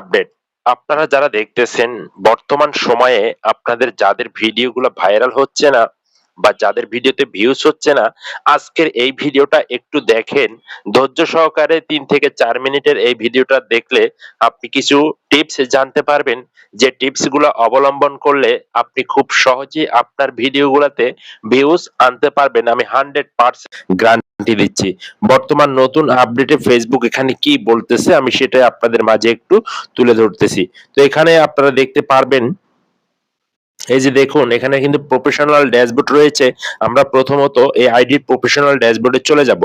Update আপনারা যারা দেখতেছেন, বর্তমান সময়ে আপনাদের যাদের ভিডিওগুলো ভাইরাল হচ্ছে না বা যাদের ভিডিওতে ভিউজ হচ্ছে না, আজকের এই ভিডিওটা একটু দেখেন। ধৈর্য সহকারে তিন থেকে চার মিনিটের এই ভিডিওটা দেখলে আপনি কিছু টিপস জানতে পারবেন। যে টিপসগুলো অবলম্বন করলে আপনি খুব সহজেই আপনার ভিডিওগুলোতে ভিউজ আনতে পারবেন। আমি হান্ড্রেড পার্সেন্ট দিচ্ছি। বর্তমান নতুন আপডেটে ফেসবুক এখানে কি বলতেছে আমি সেটাই আপনাদের মাঝে একটু তুলে ধরতেছি। তো এখানে আপনারা দেখতে পারবেন, এই যে দেখুন, এখানে কিন্তু প্রফেশনাল ড্যাশবোর্ড রয়েছে। আমরা প্রথমত এই আইডির প্রফেশনাল ড্যাশবোর্ডে চলে যাব।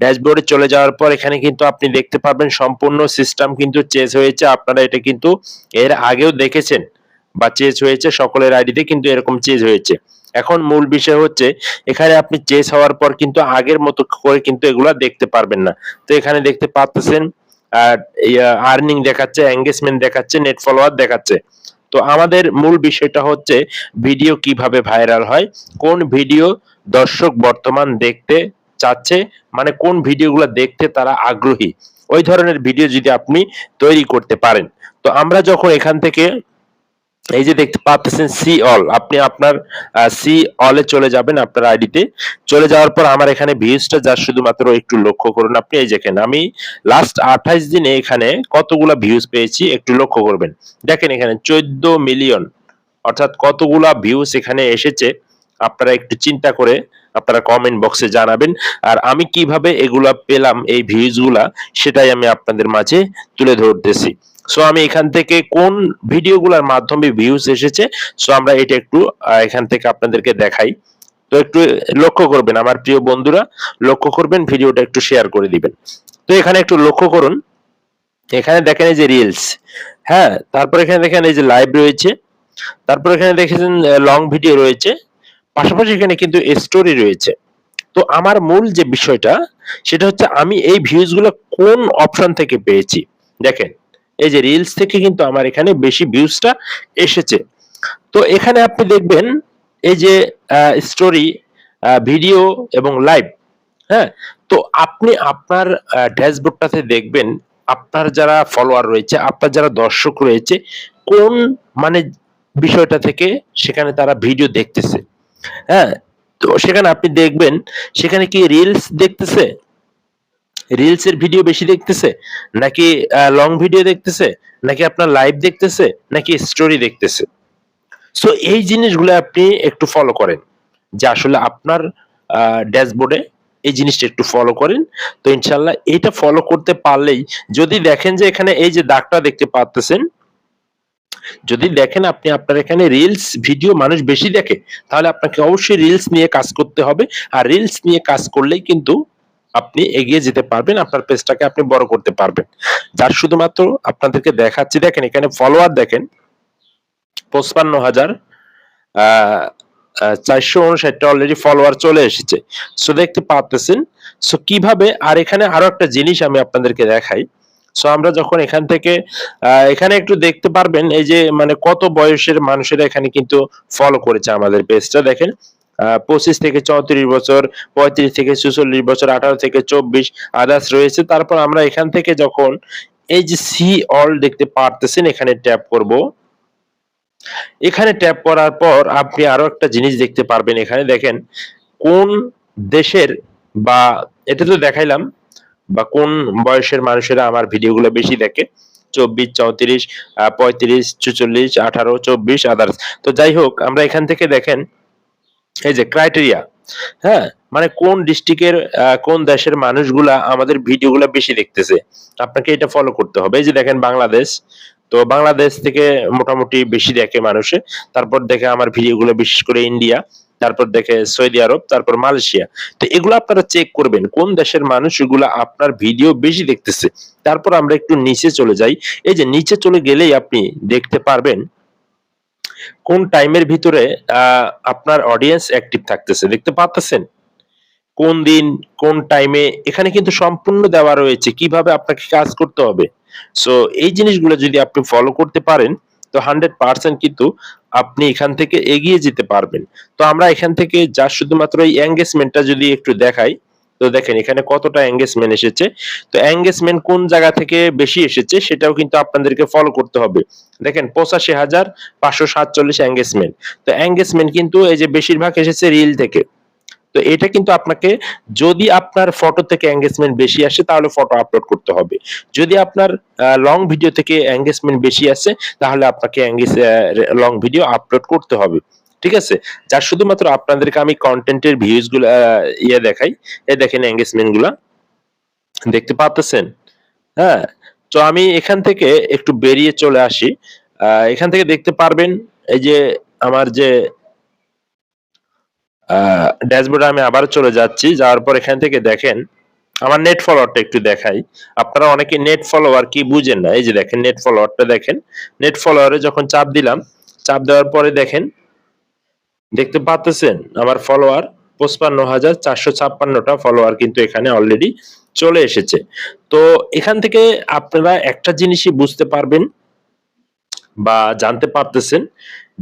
ড্যাশবোর্ডে চলে যাওয়ার পর এখানে কিন্তু আপনি দেখতে পারবেন সম্পূর্ণ সিস্টেম কিন্তু চেঞ্জ হয়েছে। আপনারা এটা কিন্তু এর আগেও দেখেছেন বা চেঞ্জ হয়েছে, সকলের আইডিতে কিন্তু এরকম চেঞ্জ হয়েছে। এখন মূল বিষয় হচ্ছে, এখানে আপনি চেঞ্জ হওয়ার পর কিন্তু আগের মতো করে কিন্তু এগুলা দেখতে পারবেন না। তো এখানে দেখতে পাচ্ছেন আর্নিং দেখাচ্ছে এঙ্গেজমেন্ট দেখাচ্ছে নেট ফলোয়ার দেখাচ্ছে। তো আমাদের মূল বিষয়টা হচ্ছে ভিডিও কীভাবে ভাইরাল হয়, কোন ভিডিও দর্শক বর্তমান দেখতে চাচ্ছে মানে কোন ভিডিওগুলো দেখতে তারা আগ্রহী। ওই ধরনের ভিডিও যদি আপনি তৈরি করতে পারেন। তো আমরা যখন এখান থেকে এই যে দেখতে পাচ্ছেন সি অল, আপনি আপনার সি অলে চলে যাবেন আপনার আইডিতে চলে যাওয়ার পর আমার এখানে ভিউজটা যা শুধুমাত্র একটু লক্ষ্য করুন আপনি, এই দেখেন আমি লাস্ট আঠাইশ দিনে এখানে কতগুলা ভিউজ পেয়েছি একটু লক্ষ্য করবেন। দেখেন এখানে চোদ্দ মিলিয়ন অর্থাৎ কতগুলা ভিউজ এখানে এসেছে, আপনারা একটু চিন্তা করে আপনারা কমেন্ট বক্সে জানাবেন। আর আমি কীভাবে এগুলা পেলাম, এই ভিউজগুলা সেটাই আমি আপনাদের মাঝে তুলে ধরতেছি। সো আমি এখান থেকে কোন ভিডিওগুলোর মাধ্যমে ভিউজ এসেছে? সো আমরা এটা একটু এখান থেকে আপনাদেরকে দেখাই। তো একটু লক্ষ্য করবেন, আমার প্রিয় বন্ধুরা, লক্ষ্য করবেন, ভিডিওটা একটু শেয়ার করে দিবেন। তো এখানে একটু লক্ষ্য করুন। এখানে দেখেন এই যে রিলস হ্যাঁ তারপর এখানে দেখেন এই যে লাইভ রয়েছে। তারপর এখানে দেখেছেন লং ভিডিও রয়েছে। পাশাপাশি এখানে কিন্তু স্টোরি রয়েছে। তো আমার মূল যে বিষয়টা, সেটা হচ্ছে আমি এই ভিউজগুলো কোন অপশন থেকে পেয়েছি? দেখেন এই যে রিলস থেকে কিন্তু আমার এখানে বেশি ভিউজটা এসেছে। তো এখানে আপনি দেখবেন এই যে স্টোরি ভিডিও এবং লাইভ হ্যাঁ? তো আপনি আপনার ড্যাশবোর্ডটাতে দেখবেন আপনার যারা ফলোয়ার রয়েছে, আপনার যারা দর্শক রয়েছে, কোন মানে বিষয়টা থেকে সেখানে তারা ভিডিও দেখতেছে হ্যাঁ? তো সেখানে আপনি দেখবেন, সেখানে কি রিলস দেখতেছে? রিলস এর ভিডিও বেশি দেখতেছে? নাকি লং ভিডিও দেখতেছে? নাকি আপনার লাইভ দেখতেছে? নাকি স্টোরি দেখতেছে? সো এই জিনিসগুলো আপনি একটু ফলো করেন। যে আসলে আপনার ড্যাশবোর্ডে এই জিনিসটা একটু ফলো করেন। তো ইনশাল্লাহ এটা ফলো করতে পারলেই যদি দেখেন যে এখানে এই যে দাগটা দেখতে পাচ্তেছেন যদি দেখেন আপনি আপনার এখানে রিলস ভিডিও মানুষ বেশি দেখে, তাহলে আপনাকে অবশ্যই রিলস নিয়ে কাজ করতে হবে। আর রিলস নিয়ে কাজ করলেই কিন্তু আপনি এগিয়ে যেতে পারবেন, আপনার পেজটাকে আপনি বড় করতে পারবেন। যার শুধুমাত্র আপনাদেরকে দেখাচ্ছি, দেখেন এখানে ফলোয়ার দেখেন, পঁচপান্ন হাজার চারশো উনষাটটা অলরেডি ফলোয়ার চলে এসেছে। সো দেখতে পাচ্ছেন সো কীভাবে? আর এখানে আরও একটা জিনিস আমি আপনাদেরকে দেখাই। সো আমরা যখন এখান থেকে এখানে একটু দেখতে পারবেন, এই যে মানে কত বয়সের মানুষেরা এখানে কিন্তু ফলো করেছে আমাদের পেজটা দেখেন। পঁচিশ থেকে চৌত্রিশ বছর, পঁয়ত্রিশ থেকে চুচল্লিশ বছর, আঠারো থেকে চব্বিশ আদার্স রয়েছে। তারপর আমরা এখান থেকে যখন এই যে সি অল দেখতে পারতেছেন, এখানে ট্যাপ করব। এখানে ট্যাপ করার পর আপনি আরও একটা জিনিস দেখতে পারবেন এখানে। দেখেন, কোন দেশের বা, এটা তো দেখাইলাম, বা কোন বয়সের মানুষেরা আমার ভিডিওগুলো বেশি দেখে? চব্বিশ, চৌত্রিশ পঁয়ত্রিশ চুচল্লিশ আঠারো, চব্বিশ আদার্স তো যাই হোক, আমরা এখান থেকে দেখেন এই যে ক্রাইটেরিয়া হ্যাঁ? মানে কোন ডিস্ট্রিক্টের কোন দেশের মানুষগুলা আমাদের ভিডিওগুলো বেশি দেখতেছে? আপনাকে এটা ফলো করতে হবে। এই যে দেখেন বাংলাদেশ, তো বাংলাদেশ থেকে মোটামুটি বেশি দেখে মানুষে। তারপর দেখে আমার ভিডিওগুলো বিশেষ করে ইন্ডিয়া তারপর দেখে সৌদি আরব, তারপর মালয়েশিয়া। তো এগুলো আপনারা চেক করবেন, কোন দেশের মানুষ এগুলো আপনার ভিডিও বেশি দেখতেছে। তারপর আমরা একটু নিচে চলে যাই। এই যে নিচে চলে গেলেই আপনি দেখতে পারবেন কোন টাইমের ভিতরে আপনার অডিয়েন্স অ্যাক্টিভ থাকতেছে, দেখতে পাচ্ছেন কোন দিন, কোন টাইমে এখানে কিন্তু সম্পূর্ণ দেওয়া রয়েছে, কীভাবে আপনাকে কাজ করতে হবে। সো এই জিনিসগুলো যদি আপনি ফলো করতে পারেন, তো হান্ড্রেড পার্সেন্ট কিন্তু আপনি এখান থেকে এগিয়ে যেতে পারবেন। তো আমরা এখান থেকে যা শুধুমাত্র এই এঙ্গেজমেন্টটা যদি একটু দেখাই তো দেখেন, এখানে কতটা এঙ্গেজমেন্ট এসেছে? তো এঙ্গেজমেন্ট কোন জায়গা থেকে বেশি এসেছে সেটাও কিন্তু আপনাদেরকে ফলো করতে হবে। দেখেন, পঁচাশি হাজার পাঁচশো সাতচল্লিশ এঙ্গেজমেন্ট তো এঙ্গেজমেন্ট কিন্তু এই যে বেশিরভাগ এসেছে রিল থেকে। তো এটা কিন্তু আপনাকে যদি আপনার ফটো থেকে এঙ্গেজমেন্ট বেশি আসে, তাহলে ফটো আপলোড করতে হবে। যদি আপনার লং ভিডিও থেকে এঙ্গেজমেন্ট বেশি আসে, তাহলে আপনাকে লং ভিডিও আপলোড করতে হবে। ঠিক আছে? যার শুধুমাত্র আপনাদেরকে আমি কন্টেন্টের ভিউজগুলো ইয়ে দেখাই, এ দেখেন এঙ্গেজমেন্টগুলা। দেখতে পাচ্ছেন হ্যাঁ? তো আমি এখান থেকে একটু বেরিয়ে চলে আসি। এখান থেকে দেখতে পারবেন এই যে আমার যে ড্যাশবোর্ডে আমি আবার চলে যাচ্ছি। যাওয়ার পর এখান থেকে দেখেন, আমার নেট ফলোয়ারটা একটু দেখাই। আপনারা অনেকে নেট ফলোয়ার কি বুঝেন না? এই যে দেখেন নেট ফলোয়ারটা দেখেন। নেট ফলোয়ারে যখন চাপ দিলাম, চাপ দেওয়ার পরে দেখেন দেখতে পাচ্ছেন আমার ফলোয়ার পঁচপান্ন হাজার চারশো ছাপ্পান্নটা ফলোয়ার কিন্তু এখানে অলরেডি চলে এসেছে। তো এখান থেকে আপনারা একটা জিনিসই বুঝতে পারবেন বা জানতে পারতেছেন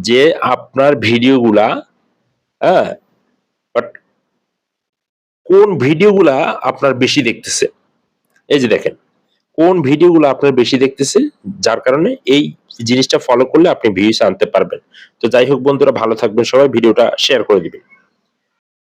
যে আপনার ভিডিওগুলা হ্যাঁ বাট কোন ভিডিওগুলা আপনার বেশি দেখতেছে? এই যে দেখেন কোন ভিডিওগুলো আপনার বেশি দেখতেছে? যার কারণে এই জিনিসটা ফলো করলে আপনি ভিউস আনতে পারবেন। তো যাই হোক বন্ধুরা, ভালো থাকবেন সবাই, ভিডিওটা শেয়ার করে দিবেন।